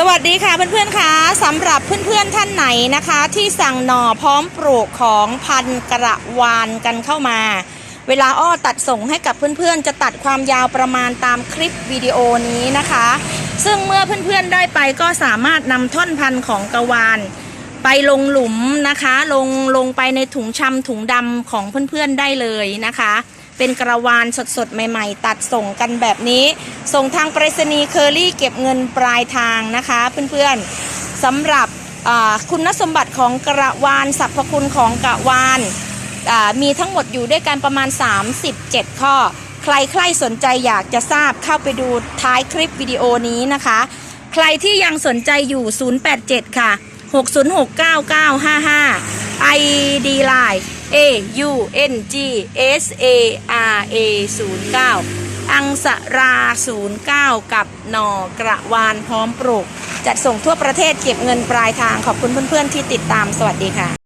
สวัสดีค่ะเพื่อนๆค่ะสำหรับเพื่อนๆท่านไหนนะคะ ที่สั่งหน่อพร้อมปลูกของพันกระวานกันเข้ามา เวลาอ้อตัดส่งให้กับเพื่อนๆ จะตัดความยาวประมาณตามคลิปวิดีโอนี้นะคะ ซึ่งเมื่อเพื่อนๆได้ไปก็สามารถนำท่อนพันธุ์ของกระวาน ไปลงหลุมนะคะ ลงลงไปในถุงชำถุงดำของเพื่อนๆได้เลยนะคะ เป็นกระวานสดๆใหม่ ๆ ตัดส่งกันแบบนี้ ส่งทางไปรษณีย์เคอรี่เก็บเงินปลายทางนะคะเพื่อนๆสำหรับคุณสมบัติของกระวานสรรพคุณของกระวานมีทั้งหมดอยู่ด้วยกันประมาณ 37 ข้อ ใครใครสนใจอยากจะทราบเข้าไปดูท้ายคลิปวิดีโอนี้นะคะ ใครที่ยังสนใจอยู่ 087 ค่ะ 6069955 ID Line A U N G S A R A 09 อังสรา 09 กับหนอกระวานพร้อมปลูก จัดส่งทั่วประเทศเก็บเงินปลายทางขอบคุณเพื่อนๆที่ติดตามสวัสดีค่ะ